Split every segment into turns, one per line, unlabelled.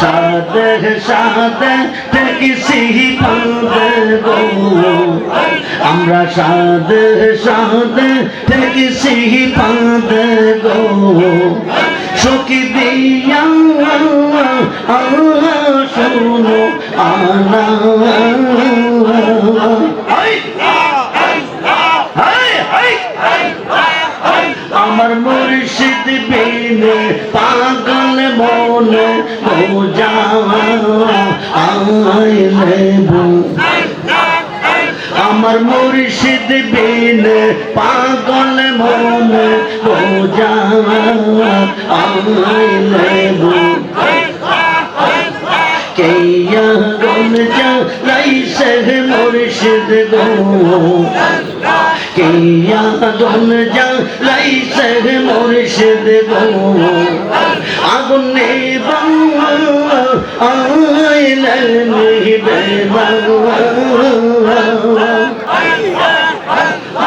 সাদে সাদে পাবে গো আমরা সাদে সাদে পাবে গো সখী দিয়া শোনো আনা আমার মুর্শিদ বিনে পাগল মনে বোঝা আইলে আমার মুর্শিদ বিনে পাগল মনে বোঝা আইলে কেয়া গন যা লাইসে মুর্শিদ গো। কেয়া গন যা লাইসে মুর্শিদ গো। আগুন নেবা আইলেন নিবে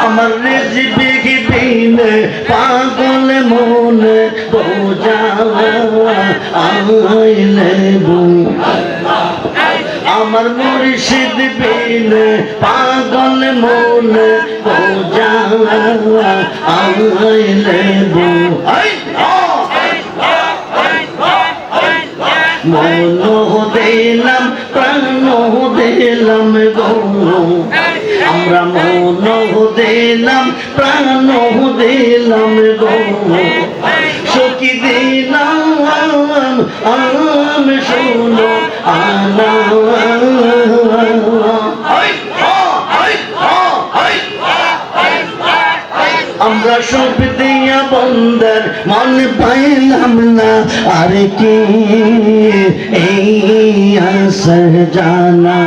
আমার রেজিবিক বিনে পাগল মনে বোঝা আইলে বু আমার মুর্শিদ বিনে পাগল মনে বোঝা আইলে মন দিলাম প্রাণ দিলাম গো। আমরা মন দিলাম প্রাণ দিলাম গো। সব দিয়া বন্দর, মন পাইলাম না। আর কি? জানা।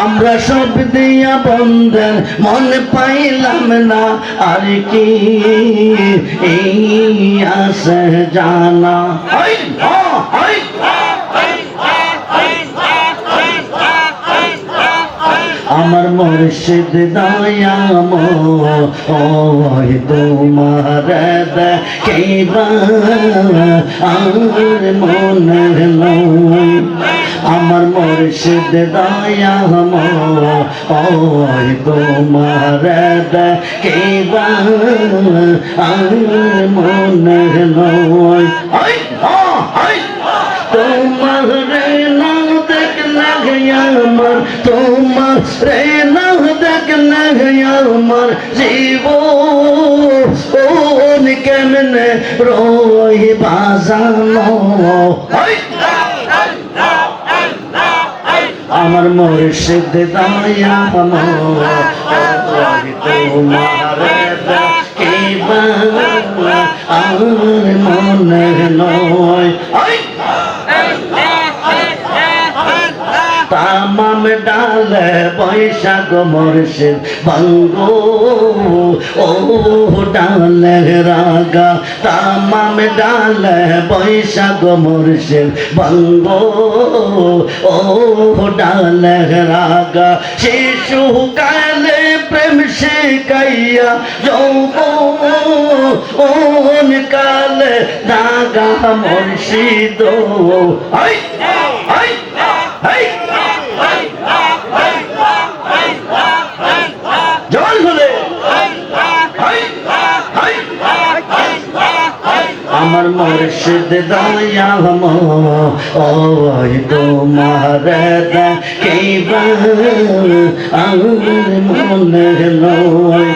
আমরা সব দিয়া বন্দর, মন পাইলাম না। আর কি? এই আসর জানা। আমার মুর্শিদ দয়াম ওই তোমার কেবা আর মনের লয় আমার মুর্শিদ দয়াম ওই তোমার কেবা আর মনের লয় তোমার না দেখলে আমার, তোমার রে না দেখলে আমার জীব ওন কেমনে রই বাজানো আমার মুর্শিদ আর মনে নয়। তামাম ডালে বৈশাখ মর্ষিদ ভঙ্গ ও ডালে রাগা তামাম ডালে বৈশাখ মর্ষিদ ভঙ্গ ও ডালে রাগা শিশু কালে প্রেম শিখাইয়া যৌব ওন কালে দাগা মর্ষিদ আই আই আই আমার মুর্শিদ দয়াম ওই তোমার কেবা আর মনে নয়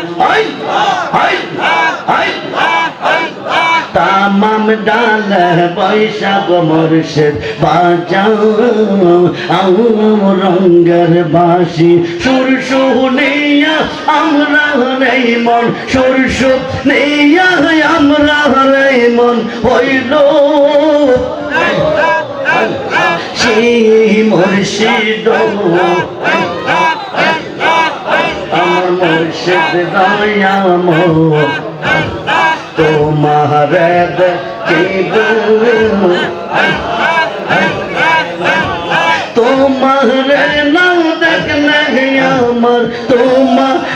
তামাম ডাল বৈশাখ মুর্শিদ বাজাও আউ রঙ্গের বাসি সুর শুনিয়া আমরা নেই মন সুর শুনিয়া আমরা মন হইল সেই মুর্শিদ। আমার তোমার তোমার আমার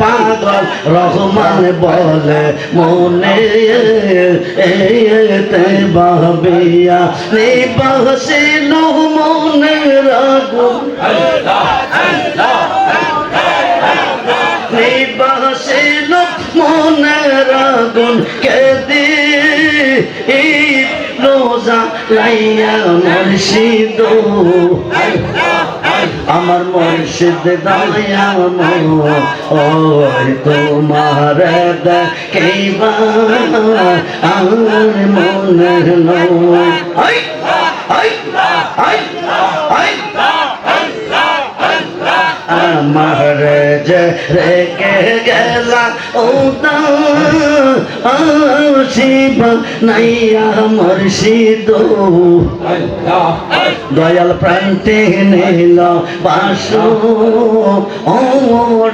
পাগল রহমান বলে মনে এতে বাবিয়া নিবাসিল মনে রাগুন নিবাসিল মনের আগুন কেদি রোজা লাইয়া মুর্শিদ। আমার মুর্শিদ দয়া ওই তোমার কেবা আর মনের নয়। আমার রেখে গেলা ও শিব নাইয়া মুর্শিদ দয়াল প্রান্তে নিল বাস। ও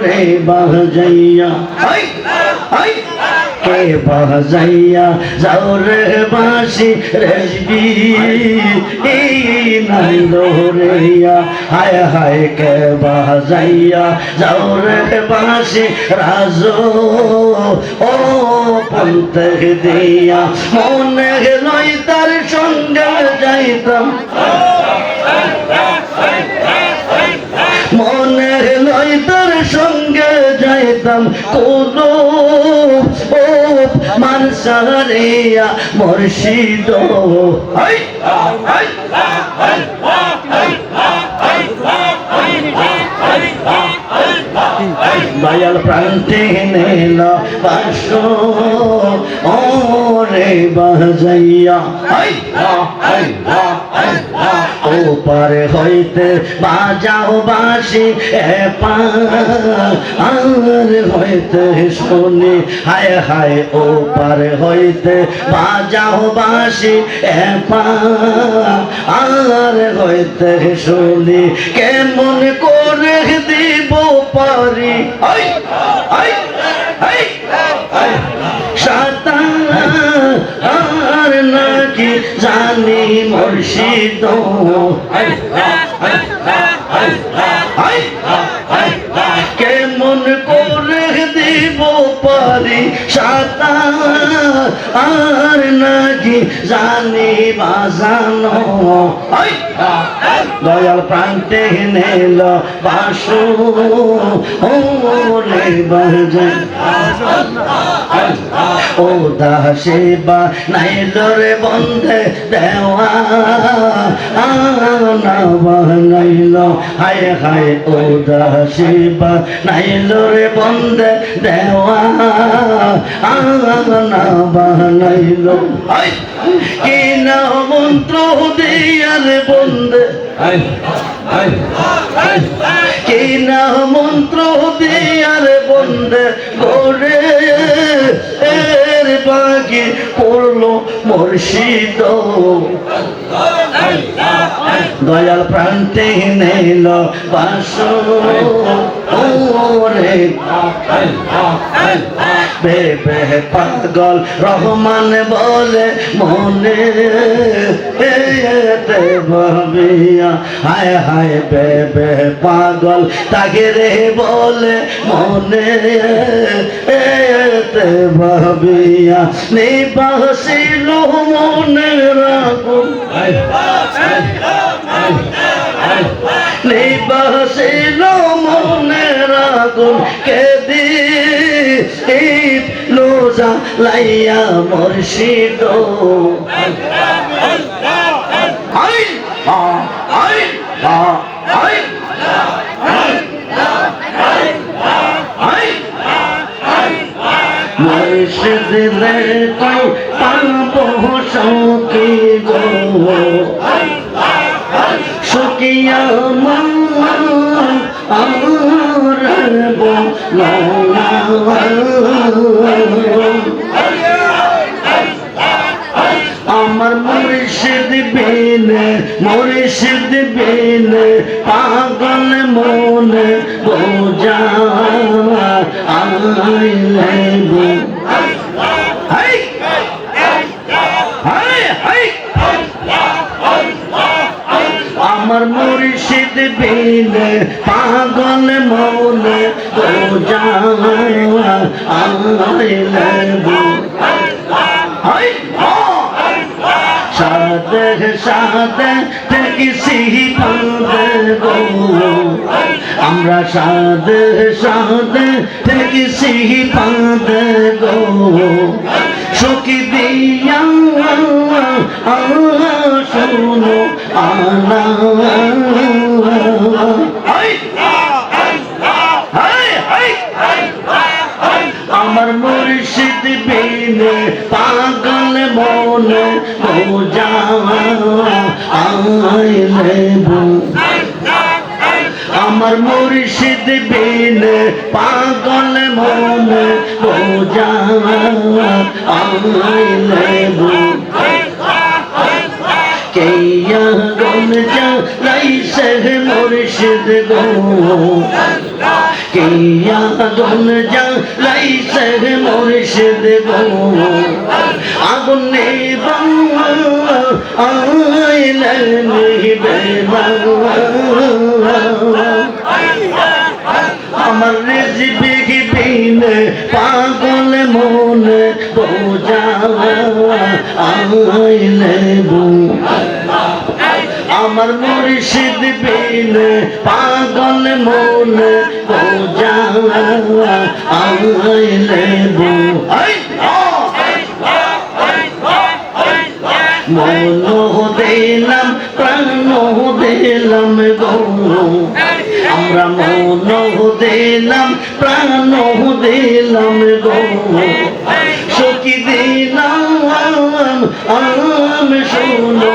রে বাজাইয়া। কে বাজাইয়া? যাও রে বাসি রেজবি নাই দৌড়িয়া। হায় হায় কে বাজাইয়া? যাও রে বাসি রাজ। ও পন্থ দিয়া মনে লই তার সঙ্গে যাইতাম। মনে লই তার সঙ্গে যাইতাম। কোন মানসারিয়া হাই দয়াল প্রান্তে নেল বাস ও রে বাজাইয়া ও পারে হইতে বাজাও বাসি এ আর হইতে শুনি। হায় হায় ও পারে হইতে বাজাও বাসি এ আর হইতে শুনি। কেমন করে দিব পারি আর নাকি জানি মুর্শিদ। কেমন করে দিব পারি সাতার? আর নাকি জানি বাজানো। দয়াল প্রান্তে নেল বাসু। ও দাসে বা নাইল রে বন্ধে দেওয়া। আনা বানাইল হায় হায় ও দাসে বা নাইল রে বন্ধে দেওয়া। আনা বানাইল। কি না মন্ত্র দিয়ার বন্ধে কি না মন্ত্র দিয়ার বন্ধে করে এর বাকি করল মুর্শিদ। দয়াল প্রান্তে নেল বাস ওরে বেবে পাগল রহমান বলে মনে এতে ভাবিয়া হায় হায় বেবে পাগল তাকে রে বলে মনে এতে ভাবিয়া নিবাসিল মনে রাখুন নিবাসিল মনে রাখুন কেদি লোজা লাইয়া মুর্শিদ। আই আ আই আ আই আই মুর্শিদ রে কই পাব সখী আমার মন বিনে মুর্শিদ বিনে পাগল মনে বোঝা আইলে বু হাই হাই হাই আমার মুর্শিদ বিনে পাগল বু হাই, হা। সাদে সাদে কিসি পাদে গো আমরা পাদে গো সখী দিয়া শুনো হাই হাই আমার মুর্শিদ বিনে পাগল মনে বোঝা আইলে বু আমার মুর্শিদ বিনে পাগল মনে বোঝা কেয়া গন যা মুর্শিদ গো। কেয়া গন যা মুর্শিদ গো। আগুন নেবা আইলে নিবে আমার রেজিবি বিনে পাগল মনে বোঝা আইলে আমার মুর্শিদ বিনে পাগল মনে বোঝা আইলে বু আই মন দিলাম প্রাণ দিলাম গো। আমরা মন দিলাম, প্রাণ দিলাম গো। সখী দিলাম আম শোনো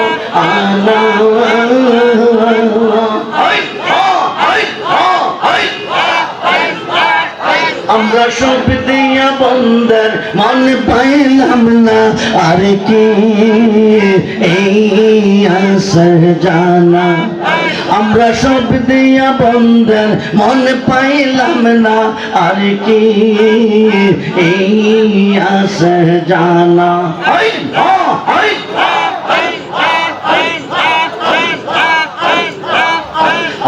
আমরা সব দিয়া বন্দর মন পাইলাম না, আর কি এই আসর জানা। আমরা সব দিয়া বন্ধন মন পাইলাম না আর কি? এই আসে জানা হাই হাই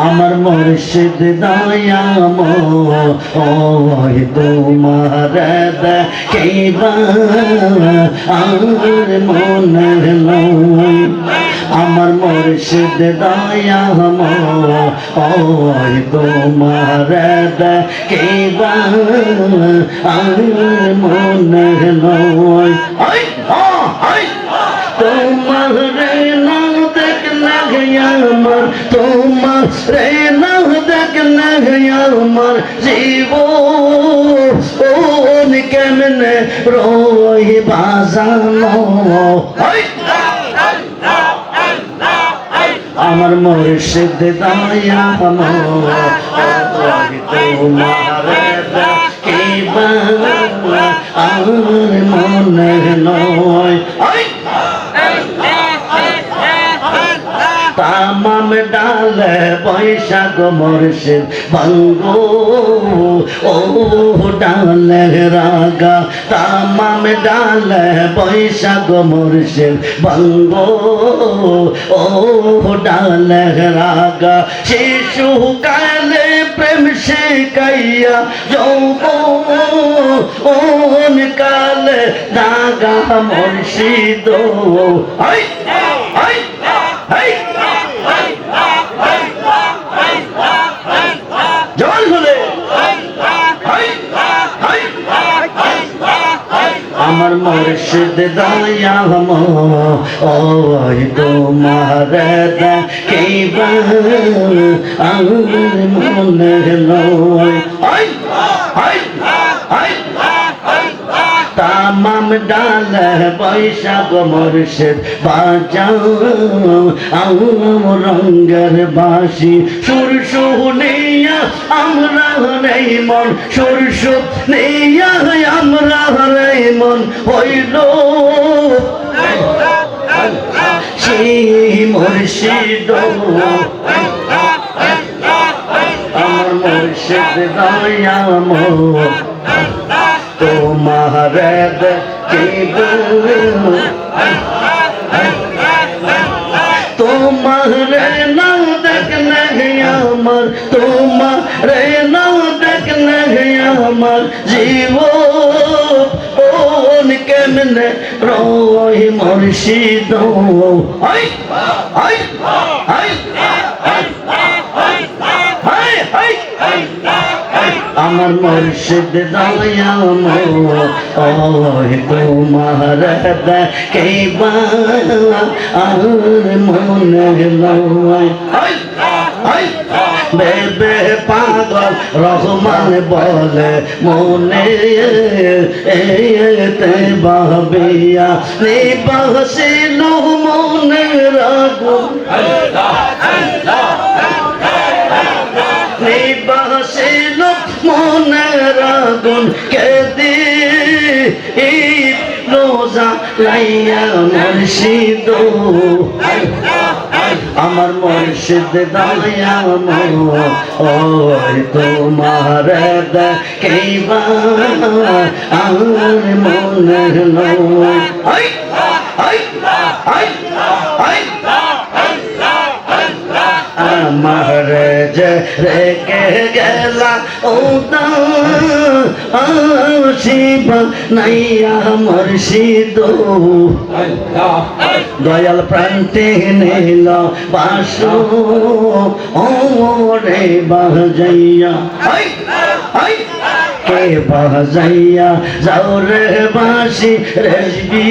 আমার মুর্শিদ দয়াম ওই তোমার আর মনের আমার মুর্শিদ দয়াম ওই তোমার আর মনের লয় তোমার আমার তোমার রে না দেখলে আমার জীব ওন কেমনে রই বাজানো আমার মুর্শিদ দয়া তোমার কেবা আমার মনে নয়। ডালে বৈশাখ মর্ষিদ ভঙ্গ ও ডালে রাগা তামাম ডালে বৈশাখ মর্ষিদ ভঙ্গ ও ডালে রাগা শিশু কালে প্রেম সে কাইয়া যৌব ওন কালে দাগা মর্ষিদ হাই হাই হাই আমার মুর্শিদ দয়াম ওই তোমার আমার মনে লয় তামাম ডাল বৈশাখ মুর্শিদ বাজাও আম রঙ্গের বাসি সুর শুনিয়া আমরা নেই মন সুর শুনিয়া আমরা নেই মন, হইল। সেই মুর্শিদ। আমার মুর্শিদ দয়াম। তোমার তোমার নাম দেখলে আমার তোমার নাম দেখলে আমার জীব ওন কেমনে রই মুর্শিদ? আই হাই হাই আমার মুর্শিদ দয়াম ওই তোমার আর মনে লয় হাই হাই, বেবে পাগল রহমান বলে মনে এতে বাবিয়া নিবাসিল মনে রাগুন নিবাসিল মনের আগুন কেদি রোজা লাইয়া মুর্শিদ। আমার মুর্শিদ দয়া ওই তোমার কেবা আর মনের আই আমার রেখে গেলা শিব নাইয়া মুর্শিদ। দয়াল প্রান্তে নিল বাস। ও রে বাজাইয়া। কে বাজাইয়া যাও রে বাসি রেজবি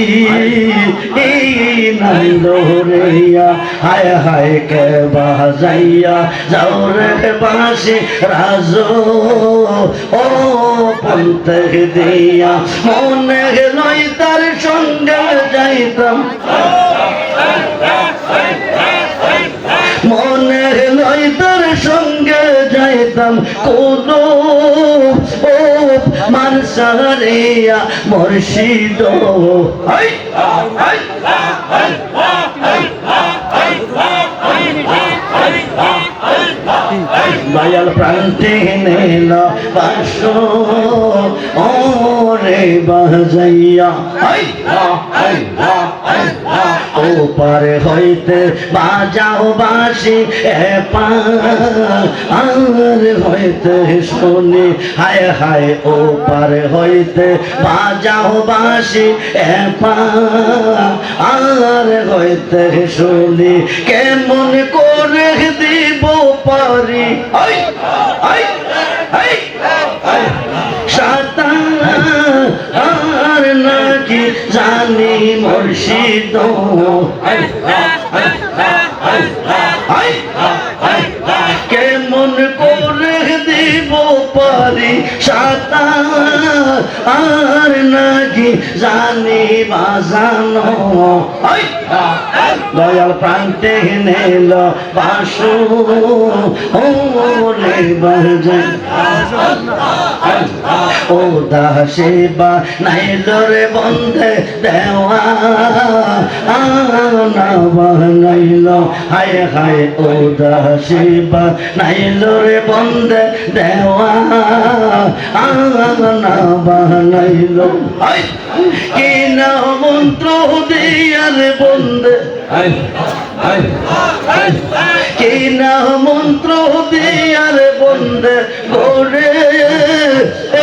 নন্দ রেয়া হায় হায় কে বাজাইয়া যাও রে বাসি রাজ? ও পন্ত দিয়া মনে লই তার সঙ্গে যাইতাম। মনে লই তার সঙ্গে যাইতাম। কোন মানসারিয়া মুর্শিদ। হাই হাই দয়াল প্রান্তে নেল বাস ও রে বাজাইয়া হাই ও পারে হইতে বাজাও বাসি এ আর হইতে শুনি, হায় হায় ও পারে হইতে বাজাও বাসি এ আর হইতে শুনি, কেমন করে দিব পারি? নাকি জানি মুর্শিদ কেমন দিব সাতার আর নাকি জানি বাজানো দয়াল প্রান্তে নেল বাসু, ওরে বাজান ও দাসে বা নাইল রে বন্ধে দেওয়া না বানাইল হায় হায় ও দাসে বা নাইল রে বন্ধে দেওয়া। না বানাইল। কি না মন্ত্র দিয়ার বন্ধে কি না মন্ত্র দিয়ার বন্ধে গোরে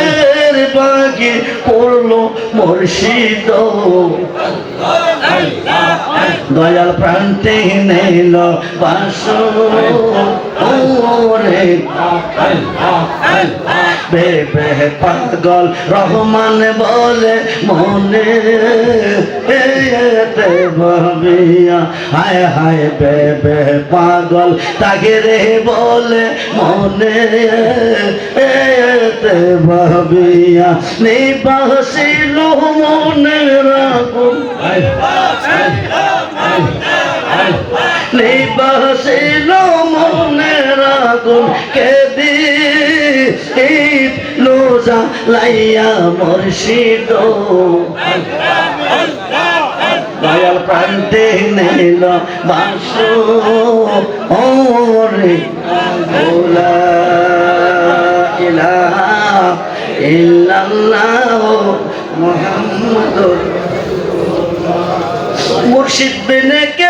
এর বাকি করল মুর্শিদ। দয়াল প্রান্তে নেল বাস। ওরে বেবে পাগল রহমান বলে মনে এতে ভাবিয়া হায় হায় বেবে পাগল তাকে রে বলে মনে এতে ভাবিয়া নিবাসিল মনে রাগুন নিবাসিল মনে রাগুন কেদি লোজা লাইয়া মুর্শিদ। দয়াল প্রান্তে নিল বাস ওরে। ওলা ইলাহা ইল্লাল্লাহ মুহাম্মাদুর। মুর্শিদ বিনে কে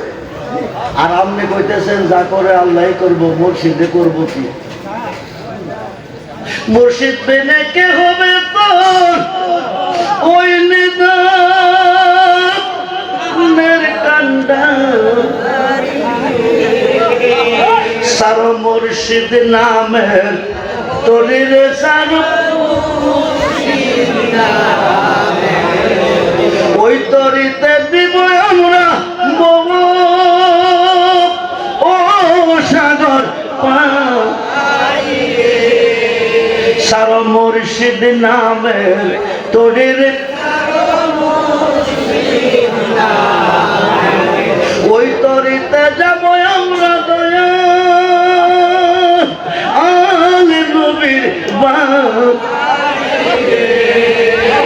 আর আপনি কইতেছেন, যা করে আল্লাহ করব মসজিদে করব কি? মুর্শিদ বেনে কে হবে ওই সার মুর্শিদ নামের তরির সার। ওই তরিতে দিব আমরা মুর্শিদ নামের তরির ওই তরিতে যাব আমরা দয়া। আলে নবীর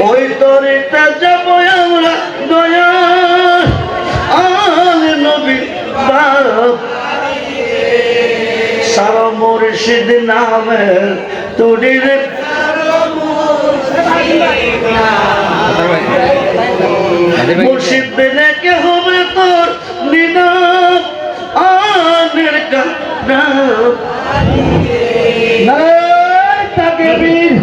ওই তরিতে যাব আমরা দয়া। আলে নবীর বাপ। সারা মুর্শিদ নামের তরির মুর্শিদ বেনে কে হবে তোর দিনা আনের কান্না নাই বীর।